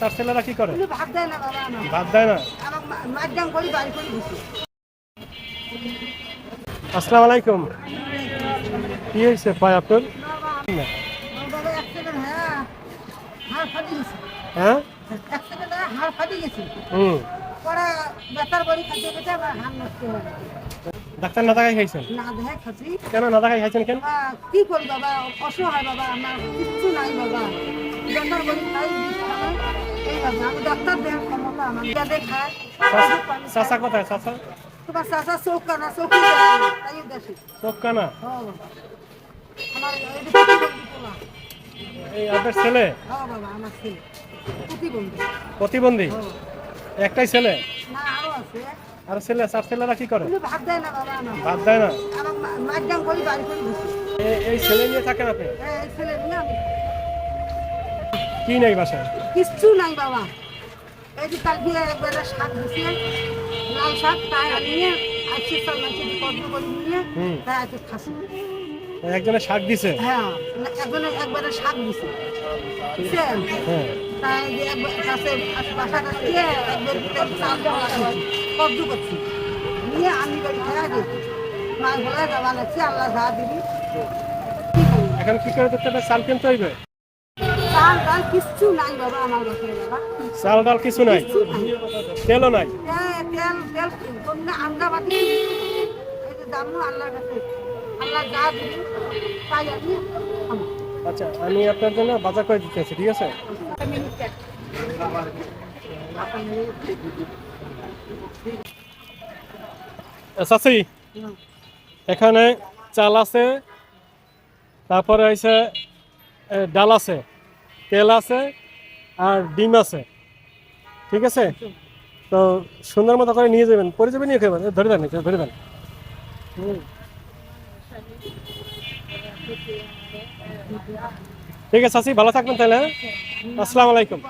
তার ছেলেরা কি করে? ভাত দেয় না বাবা ভাত দেয় না? আমার করি বাড়ি করে দিছি। আসসালামু আলাইকুম। কি হয়েছে ভাই আপনার? হ্যাঁ ডাক্তার না দেখাই খাইছেন? না দেখে খাচ্ছি। কেন না দেখাই খাইছেন কেন? কি করি বাবা? অসহায় বাবা আমার কিচ্ছু নাই বাবা। খাই চাচা কোথায় চাচা তোমার চাষা চোখ কানা চোখই দেয় না, তাই দেখি চোখ কানা হ্যাঁ বাবা। আমার এই প্রতিবন্ধী আপনার ছেলে? প্রতিবন্ধী। একটাই ছেলে? আরও ছেলে চার ছেলেরা কি করে? ভাত দেয় না ভাত দেয় না? এই ছেলে নিয়ে থাকেন আপনি? কি নেই বাসায়? কিচ্ছু নাই বাবা। এই যে কালকে একবার শাক দিছে লাল শাক তাই সব করে নিয়ে। তাই আজকে খাসি। একজনে শাক দিছে? হ্যাঁ একজনে একবারে শাক দিছে। বুঝছেন হ্যাঁ। তাই একবার কাছে বাসা কাছে গিয়ে একবার চাল দেওয়া লাগছে করছি। নিয়ে আমি বাড়ি খেয়ে গেছি। মা বলে যাবা লাগছে আল্লাহ যা দিবি? এখন কি করে চাল কিনতে হইবে? চাল ডাল কিচ্ছু নাই বাবা আমার বাসায় বাবা। চাল ডাল কিছু নাই? নাই। তেলও নাই? তেল তেল তেল আন্দা বাটি দাম আল্লাহর কাছে। আল্লাহ যা দিবি তাই আমি আচ্ছা আমি আপনার জন্য বাজার করে দিতে আছি ঠিক আছে? চাচি এখানে চাল আছে তারপরে হয়েছে ডাল আছে। তেল আছে আর ডিম আছে। ঠিক আছে? তো সুন্দর মতো করে নিয়ে যাবেন পরে যাবেন নিয়ে এ, ধরে দেন ধরে দেন। ঠিক আছে আসি ভালো থাকবেন তাহলে হ্যাঁ? আসসালামু আলাইকুম।